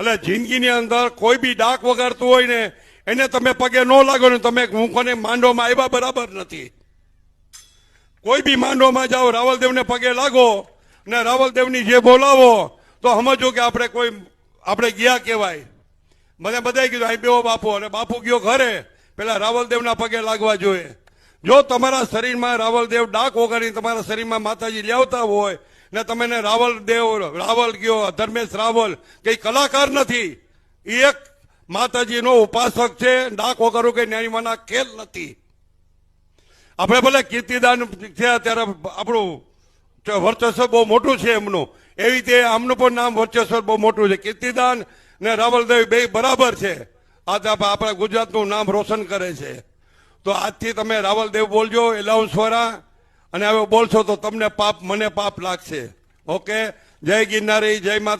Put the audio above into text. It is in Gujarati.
એટલે જિંદગીની અંદર કોઈ બી ડાક વગાડતું હોય ને, એને તમે પગે ન લાગો ને, તમે હું કોને માંડોમાં આવ્યા બરાબર નથી. કોઈ બી માંડોમાં જાઓ, રાવલદેવને પગે લાગો ને રાવલદેવની જે બોલાવો, તો સમજો કે આપણે કોઈ, આપણે ગયા કહેવાય. મને બધાએ કીધું, અહીં બેવો બાપુ. અને બાપુ ગયો ઘરે, પેલા રાવલદેવના પગે લાગવા જોઈએ. જો તમારા શરીરમાં રાવલદેવ ડાક વગાડીને તમારા શરીરમાં માતાજી લાવતા હોય ને તમે રાવલદેવ, રાવલ ગયો, ધર્મેશ રાવલ, કઈ કલાકાર નથી. એ એક માતાજીનો ઉપાસક છે, ડાક વગાડવું કઈ નાની ખેલ નથી. આપણે ભલે કીર્તિદાન છે, અત્યારે આપણું વર્ચસ્વ બહુ મોટું છે એમનું. એવી રીતે આમનું પણ નામ વર્ચસ્વ બહુ મોટું છે. કીર્તિદાન ને રાવલદેવ બે બરાબર છે. આજે આપ- આપણા ગુજરાતનું નામ રોશન કરે છે. તો આજથી તમે રાવલદેવ બોલજો એલાઉન્સ વાળા અને હવે બોલશો તો તમને પાપ, મને પાપ લાગશે. ઓકે? જય ગિરનારી, જય માતા